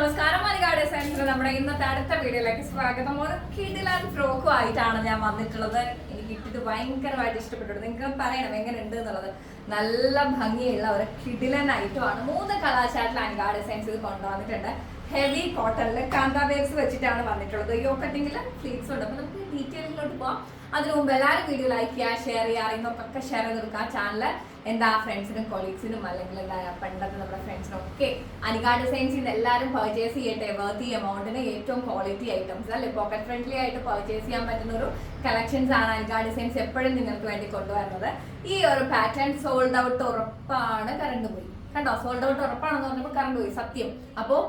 നമസ്കാരം മലയാളി സയൻസിന് നമ്മുടെ ഇന്നത്തെ അടുത്ത വീഡിയോയിലേക്ക് സ്വാഗതം. ഒരു കിടിലാൻ ഫ്രോക്കും ആയിട്ടാണ് ഞാൻ വന്നിട്ടുള്ളത്. എനിക്ക് ഇട്ടിട്ട് ഭയങ്കരമായിട്ട് ഇഷ്ടപ്പെട്ടു നിങ്ങൾക്ക് പറയണം എങ്ങനെ ഉണ്ട് എന്നുള്ളത്? നല്ല ഭംഗിയുള്ള ഒരു കിടിലൻ ഐറ്റം ആണ്. മൂന്ന് കളാശാട്ടിൽ ഗാർഡ് സയൻസ് ഇത് കൊണ്ടുവന്നിട്ടുണ്ട്. ഹെവി കോട്ടണിൽ കാന്താ വേവ്സ് വെച്ചിട്ടാണ് വന്നിട്ടുള്ളത്. യോ കട്ടിങ്ങിൽ ഫ്ലീറ്റ്സ് ഉണ്ട്. അപ്പൊ നമുക്ക് ഡീറ്റെയിലിലോട്ട് പോവാം. അതിനു മുമ്പ് എല്ലാവരും വീഡിയോ ലൈക്ക് ചെയ്യുക ഷെയർ ചെയ്യുക അറിയുന്നവർക്കൊക്കെ ഷെയർ ചെയ്ത് കൊടുക്കുക ചാനൽ എന്താ ഫ്രണ്ട്സിനും കൊളീഗ്സിനും അല്ലെങ്കിൽ എന്താ പണ്ടത്തെ നമ്മുടെ ഫ്രണ്ട്സിനും ഒക്കെ അനികാ ഡിസൈൻസിൽ നിന്ന് എല്ലാവരും പർച്ചേസ് ചെയ്യട്ടെ. വർത്തി എമൗണ്ടിന് ഏറ്റവും ക്വാളിറ്റി ഐറ്റംസ് അല്ലെ? പോക്കറ്റ് ഫ്രണ്ട്ലി ആയിട്ട് പർച്ചേസ് ചെയ്യാൻ പറ്റുന്ന ഒരു കളക്ഷൻസ് ആണ് അനികാ ഡിസൈൻസ് എപ്പോഴും നിങ്ങൾക്ക് വേണ്ടി കൊണ്ടുവരുന്നത്. ഈ ഒരു പാറ്റേൺ സോൾഡ് ഔട്ട് ഉറപ്പാണ് കറണ്ട് പോയി കണ്ടോ? സോൾഡ് ഔട്ട് ഉറപ്പാണെന്ന് പറഞ്ഞപ്പോൾ കറണ്ട് പോയി സത്യം. അപ്പോൾ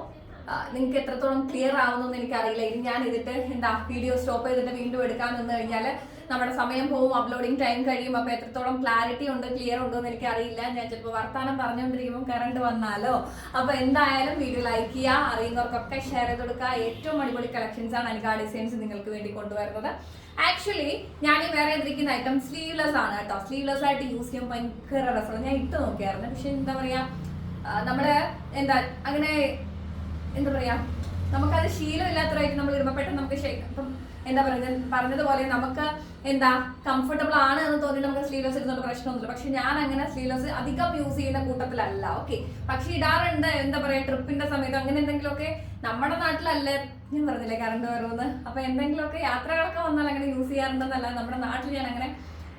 നിങ്ങൾക്ക് എത്രത്തോളം ക്ലിയർ ആവുന്നു എനിക്ക് അറിയില്ല ഇനി ഞാൻ ഇതിട്ട് എന്താ വീഡിയോ സ്റ്റോപ്പ് ചെയ്തിട്ട് വീണ്ടും എടുക്കാൻ നിന്ന് കഴിഞ്ഞാൽ നമ്മുടെ സമയം പോവും അപ്ലോഡിങ് ടൈം കഴിയും. അപ്പോൾ എത്രത്തോളം ക്ലാരിറ്റി ഉണ്ട് ക്ലിയർ ഉണ്ടോ എന്ന് എനിക്ക് അറിയില്ല ഞാൻ ചിലപ്പോൾ വർത്താനം പറഞ്ഞുകൊണ്ടിരിക്കുമ്പോൾ കറണ്ട് വന്നാലോ. അപ്പോൾ എന്തായാലും വീഡിയോ ലൈക്ക് ചെയ്യുക അറിയുന്നവർക്കൊക്കെ ഷെയർ ചെയ്ത് കൊടുക്കുക ഏറ്റവും അടിപൊളി കളക്ഷൻസ് ആണ് അനികാ ഡിസൈൻസ് നിങ്ങൾക്ക് വേണ്ടി കൊണ്ടുവരുന്നത്. ആക്ച്വലി ഞാൻ ഈ വേറെ ഇരിക്കുന്ന ഐറ്റം സ്ലീവ്ലെസ് ആണ് കേട്ടോ. സ്ലീവ്ലെസ് ആയിട്ട് യൂസ് ചെയ്യാൻ ഭയങ്കര രസമാണ്. ഞാൻ ഇട്ട് നോക്കിയായിരുന്നു. പക്ഷെ എന്താ പറയാ നമ്മുടെ എന്താ അങ്ങനെ എന്താ പറയാ നമുക്കത് ശീലമില്ലാത്തതായിട്ട് നമ്മൾ ഇടുമ്പോൾ പെട്ടെന്ന് നമുക്ക് ഇപ്പം എന്താ പറയുക പറഞ്ഞതുപോലെ നമുക്ക് എന്താ കംഫർട്ടബിൾ ആണ് എന്ന് തോന്നി നമുക്ക് സ്ലീവ്ലെസ് ഇടുന്നുണ്ട് പ്രശ്നമൊന്നുമില്ല. പക്ഷെ ഞാൻ അങ്ങനെ സ്ലീവ്ലെസ് അധികം യൂസ് ചെയ്യുന്ന കൂട്ടത്തിലല്ല ഓക്കെ പക്ഷെ ഇടാറുണ്ട് എന്താ പറയാ ട്രിപ്പിന്റെ സമയത്ത് അങ്ങനെ എന്തെങ്കിലുമൊക്കെ നമ്മുടെ നാട്ടിലല്ല ഞാൻ പറഞ്ഞില്ലേ കറണ്ട് വരുമെന്ന്? അപ്പൊ എന്തെങ്കിലുമൊക്കെ യാത്രകളൊക്കെ വന്നാൽ അങ്ങനെ യൂസ് ചെയ്യാറുണ്ടെന്നല്ല നമ്മുടെ നാട്ടിൽ ഞാൻ അങ്ങനെ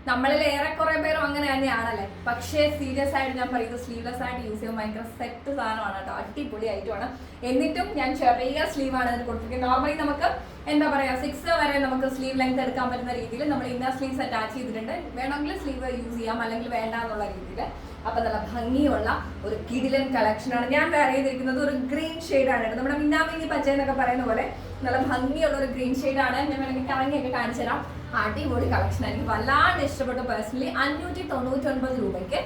നമ്മളിൽ ഏറെക്കുറെ പേരും അങ്ങനെ തന്നെയാണല്ലേ? പക്ഷേ സീരിയസ് ആയിട്ട് ഞാൻ പറയുന്നത് സ്ലീവ്ലെസ് ആയിട്ട് യൂസ് ചെയ്യാൻ ഭയങ്കര സെറ്റ് സാധനമാണ് കേട്ടോ. അടിപൊളി ആയിട്ടുമാണ് എന്നിട്ടും ഞാൻ ചെറിയ സ്ലീവ് ആണ് ഇതിന് കൊടുത്തിരിക്കുന്നത്. നോർമലി നമുക്ക് എന്താ പറയാ സിക്സ് വരെ നമുക്ക് സ്ലീവ് ലെങ്ത് എടുക്കാൻ പറ്റുന്ന രീതിയിൽ നമ്മൾ ഇന്നർ സ്ലീവ്സ് അറ്റാച്ച് ചെയ്തിട്ടുണ്ട്. വേണമെങ്കിൽ സ്ലീവ് യൂസ് ചെയ്യാം അല്ലെങ്കിൽ വേണ്ട എന്നുള്ള രീതിയിൽ. അപ്പൊ നല്ല ഭംഗിയുള്ള ഒരു കിടിലൻ കളക്ഷനാണ് ഞാൻ വേറെ ചെയ്തിരിക്കുന്നത് ഒരു ഗ്രീൻ കേട്ടോ. നമ്മുടെ മിന്നാമിനി പച്ച എന്നൊക്കെ പറയുന്ന പോലെ നല്ല ഭംഗിയുള്ള ഒരു ഗ്രീൻ ആണ്. ഞാൻ വേണമെങ്കിൽ കറങ്ങിയൊക്കെ കാണിച്ചു തരാം അടിപൊളി കളക്ഷൻ ആയിരിക്കും. വല്ലാണ്ട് ഇഷ്ടപ്പെട്ടു പേഴ്സണലി അഞ്ഞൂറ്റി തൊണ്ണൂറ്റി ഒൻപത് രൂപയ്ക്ക്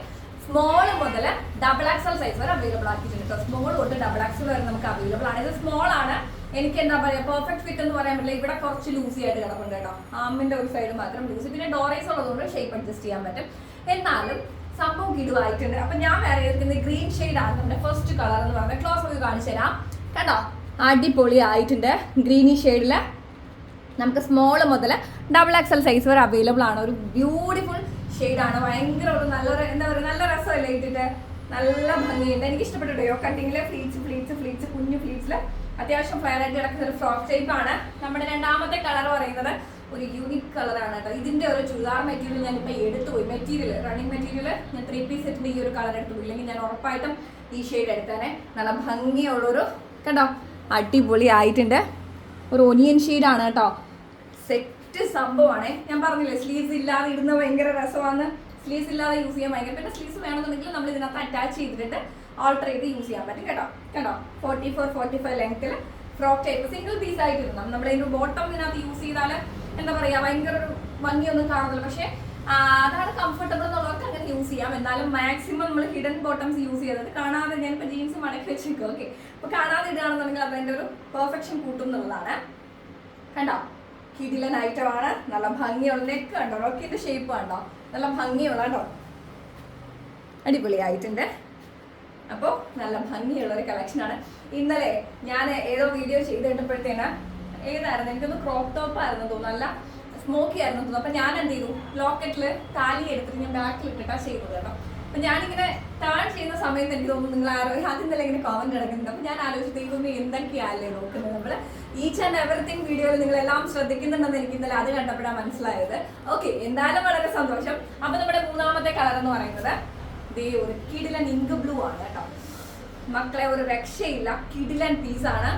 സ്മോൾ മുതൽ ഡബിൾ എക്സൽ സൈസ് വരെ അവൈലബിൾ ആക്കിയിട്ടുണ്ട് സ്മോൾ തൊട്ട് ഡബിൾ എക്സൽ വരെ നമുക്ക് അവൈലബിൾ ആണ്. ഇത് സ്മോൾ ആണ്. എനിക്ക് എന്താ പറയുക പെർഫെക്റ്റ് ഫിറ്റ് എന്ന് പറയാൻ പറ്റില്ല. ഇവിടെ കുറച്ച് ലൂസി ആയിട്ട് കിടപ്പുണ്ട് കേട്ടോ ആമിന്റെ ഒരു സൈഡ് മാത്രം ലൂസി പിന്നെ ഡോറേസ് ഉള്ളതുകൊണ്ട് ഷേപ്പ് അഡ്ജസ്റ്റ് ചെയ്യാൻ പറ്റും. എന്നാലും സംഭവം കിടുവായിട്ടുണ്ട്. അപ്പൊ ഞാൻ വേറെ എടുക്കുന്നത് ഗ്രീൻ ഷെയ്ഡ് ആണ്. നമ്മുടെ ഫസ്റ്റ് കളർ എന്ന് പറയുന്നത് ക്ലോസ് നോക്കി കാണിച്ചു തരാം കേട്ടോ അടിപൊളി ആയിട്ടുണ്ട് ഗ്രീനി ഷെയ്ഡിൽ നമുക്ക് സ്മോൾ മുതൽ ഡബിൾ എക്സൽ സൈസ് വരെ അവൈലബിൾ ആണ്. ഒരു ബ്യൂട്ടിഫുൾ ആണ്. ഭയങ്കര ഒരു നല്ല എന്താ പറയുക നല്ല രസമല്ലേ ഇട്ടിട്ട് നല്ല ഭംഗിയുണ്ട്. എനിക്ക് ഇഷ്ടപ്പെട്ടു യോ കട്ടിങ്ങിൽ ഫ്ലീറ്റ്സ് ഫ്ലീറ്റ്സ് ഫ്ലീറ്റ്സ് കുഞ്ഞു ഫ്ലീറ്റ്സിൽ അത്യാവശ്യം ഫയർ ആയിട്ട് കിടക്കുന്ന ഒരു ഫ്രോക്ക് ടൈപ്പ് ആണ്. നമ്മുടെ രണ്ടാമത്തെ കളർ പറയുന്നത് ഒരു യൂണിക് കളറാണ് കേട്ടോ. ഇതിന്റെ ഒരു ചുരിദാർ മെറ്റീരിയൽ ഞാൻ ഇപ്പൊ എടുത്തു പോയി. മെറ്റീരിയൽ റണ്ണിങ് മെറ്റീരിയൽ ഞാൻ ത്രീ പീസ് സെറ്റിന്റെ ഈ ഒരു കളർ എടുത്തു ഇല്ലെങ്കിൽ ഞാൻ ഉറപ്പായിട്ടും ഈ ഷെയ്ഡ് എടുത്തേനെ. നല്ല ഭംഗിയുള്ളൊരു കണ്ടോ? അടിപൊളി ആയിട്ടുണ്ട് ഒരു ഒനിയൻ ആണ് കേട്ടോ. സെറ്റ് സംഭവമാണ്. ഞാൻ പറഞ്ഞില്ലേ സ്ലീവ്സ് ഇല്ലാതെ ഇടുന്ന ഭയങ്കര രസമാണ്. സ്ലീവ്സ് ഇല്ലാതെ യൂസ് ചെയ്യാൻ ഭയങ്കര പിന്നെ സ്ലീവ്സ് വേണമെന്നുണ്ടെങ്കിൽ നമ്മൾ ഇതിനകത്ത് അറ്റാച്ച് ചെയ്തിട്ട് ഓൾട്ടർ ചെയ്ത് യൂസ് ചെയ്യാൻ പറ്റും കേട്ടോ. കേട്ടോ? ഫോർട്ടി ഫോർ ഫോർട്ടി ഫൈവ് ലെങ്ത്തിൽ ഫ്രോക്ക് ടൈപ്പ് സിംഗിൾ പീസ് ആയിട്ട് ഇരുന്നു നമ്മൾ ഇതിന്റെ ബോട്ടം ഇതിനകത്ത് യൂസ് ചെയ്താൽ എന്താ പറയാ ഭയങ്കര ഒരു ഭംഗിയൊന്നും കാണുന്നില്ല. പക്ഷേ അതാണ് കംഫർട്ടബിൾ എന്നുള്ളവർക്ക് അങ്ങനെ യൂസ് ചെയ്യാം. എന്നാലും മാക്സിമം നമ്മൾ ഹിഡൻ ബോട്ടംസ് യൂസ് ചെയ്തത് കാണാതെ ഞാനിപ്പോൾ ജീൻസ് മടക്കി വെച്ചേക്കും ഓക്കെ അപ്പോൾ കാണാതെ ഇടുകയാണെന്നുണ്ടെങ്കിൽ അതിന്റെ ഒരു പെർഫെക്ഷൻ കൂട്ടും എന്നുള്ളതാണ്. കണ്ടോ? കിടിലൻ ഐറ്റമാണ്. നല്ല ഭംഗിയുള്ള നെക്ക് കണ്ടോ? റോക്കിന്റെ ഷേപ്പ് കണ്ടോ? നല്ല ഭംഗിയുള്ള കേട്ടോ അടിപൊളി ആയിട്ടുണ്ട് അപ്പോൾ നല്ല ഭംഗിയുള്ള ഒരു കളക്ഷനാണ് ഇന്നലെ ഞാൻ ഏതോ വീഡിയോ ചെയ്ത് കേട്ടപ്പോഴത്തേന് ഏതായിരുന്നു? എനിക്കൊന്ന് ക്രോപ്പ് ടോപ്പ് ആയിരുന്നു തോന്നുന്നു. നല്ല സ്മോക്കി ആയിരുന്നു തോന്നുന്നു. അപ്പൊ ഞാൻ എന്ത് ചെയ്തു? ലോക്കറ്റിൽ താലി എടുത്തിട്ട് ഞാൻ ബാക്കിൽ ഇട്ടിട്ടാ ചെയ്തത് കേട്ടോ. അപ്പൊ ഞാനിങ്ങനെ താൻ ചെയ്യുന്ന സമയത്ത് എനിക്ക് തോന്നുന്നു നിങ്ങൾ ആരോ ആദ്യം തന്നെ ഇങ്ങനെ കോമൻ കിടക്കുന്നുണ്ട്. അപ്പൊ ഞാൻ ആലോചിച്ചു ഇതൊന്നും എന്തൊക്കെയല്ലേ നോക്കുന്നത്? നമ്മൾ ഈച്ച് ആൻഡ് എവറിത്തിങ് വീഡിയോയിൽ നിങ്ങൾ എല്ലാം ശ്രദ്ധിക്കുന്നുണ്ടെന്ന് എനിക്ക് ഇന്നലെ അത് കണ്ടപ്പോഴാണ് മനസ്സിലായത്. ഓക്കെ എന്തായാലും വളരെ സന്തോഷം. അപ്പൊ നമ്മുടെ മൂന്നാമത്തെ കളർ എന്ന് പറയുന്നത് ദേ ഒരു കിടിലൻ ഇങ്ക് ബ്ലൂ ആണ് കേട്ടോ. മക്കളെ ഒരു രക്ഷയില്ല. കിടിലൻ പീസാണ്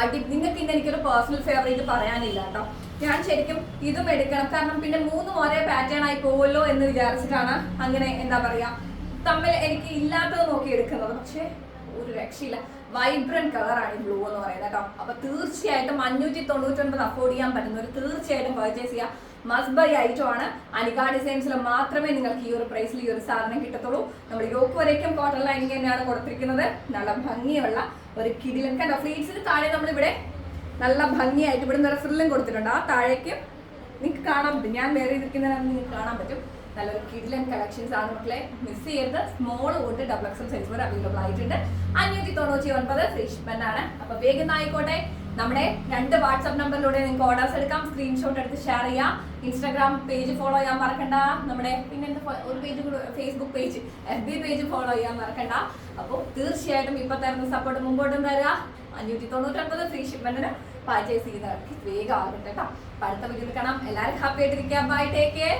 അടി നിങ്ങൾക്ക് ഇന്ന് എനിക്കൊരു പേഴ്സണൽ ഫേവറേറ്റ് പറയാനില്ല കേട്ടോ. ഞാൻ ശരിക്കും ഇതും എടുക്കണം. കാരണം പിന്നെ മൂന്നും ഒരേ പാറ്റേൺ ആയി പോവല്ലോ എന്ന് വിചാരിച്ചിട്ടാണ് അങ്ങനെ എന്താ പറയാ തമ്മിൽ എനിക്ക് ഇല്ലാത്തത് നോക്കി എടുക്കുന്നത്. പക്ഷേ ഒരു രക്ഷയില്ല. വൈബ്രന്റ് കളറാണ് ഈ ബ്ലൂ എന്ന് പറയുന്നത് കേട്ടോ. അപ്പൊ തീർച്ചയായിട്ടും അഞ്ഞൂറ്റി തൊണ്ണൂറ്റൊൻപത് അഫോർഡ് ചെയ്യാൻ പറ്റുന്ന ഒരു തീർച്ചയായിട്ടും പർച്ചേസ് ചെയ്യാം. മസ്റ്റ് ബൈ ഐറ്റം ആണ്. അനിക ഡിസൈൻസിൽ മാത്രമേ നിങ്ങൾക്ക് ഈ ഒരു പ്രൈസിൽ ഈ ഒരു സാധനം കിട്ടത്തുള്ളൂ. നമ്മൾ യോക്ക് വരയ്ക്കും കോട്ടൺ ലൈനിങ് തന്നെയാണ് കൊടുത്തിരിക്കുന്നത്. നല്ല ഭംഗിയുള്ള ഒരു കിടിലൻ കണ്ടോ? ഫ്ലീറ്റ്സിന് താഴെ നമ്മളിവിടെ നല്ല ഭംഗിയായിട്ട് ഇവിടെ നിന്ന് ഫ്രില്ലും കൊടുത്തിട്ടുണ്ട്. ആ താഴേക്ക് നിങ്ങൾക്ക് കാണാൻ പറ്റും. ഞാൻ വേറെ ഇരിക്കുന്നതിനകത്ത് നിങ്ങൾക്ക് കാണാൻ പറ്റും. നല്ലൊരു കിഡിലൻ കളക്ഷൻസ് ആണ് മക്കളെ. മിസ് ചെയ്യരുത്. സ്മോൾ തൊട്ട് ഡബിൾ എക്സൽ സൈസ് വരെ അവൈലബിൾ ആയിട്ടുണ്ട്. അഞ്ഞൂറ്റി തൊണ്ണൂറ്റി ഒൻപത് ഫ്രീ ഷിപ്മെന്റ് ആണ്. അപ്പൊ വേഗം ആയിക്കോട്ടെ. നമ്മുടെ രണ്ട് വാട്സ്ആപ്പ് നമ്പറിലൂടെ നിങ്ങൾക്ക് ഓർഡേഴ്സ് എടുക്കാം. സ്ക്രീൻഷോട്ട് എടുത്ത് ഷെയർ ചെയ്യാം. ഇൻസ്റ്റാഗ്രാം പേജ് ഫോളോ ചെയ്യാൻ മറക്കണ്ട. നമ്മുടെ പിന്നെ ഒരു page Facebook page F B page follow ചെയ്യാൻ മറക്കണ്ട. അപ്പോൾ തീർച്ചയായിട്ടും ഇപ്പൊ തരുന്ന സപ്പോർട്ട് മുമ്പോട്ടും തരിക അഞ്ഞൂറ്റി തൊണ്ണൂറ്റൊൻപത് ഫ്രീ ഷിപ്മെന്റിന് പർച്ചേസ് ചെയ്യുന്നവർക്ക് വേഗം ആകട്ടെ കേട്ടോ അടുത്ത വീട്ടിൽ കാണാം. എല്ലാവരും ഹാപ്പി ആയിട്ടിരിക്കുക ബൈ ടേക്ക് കെയർ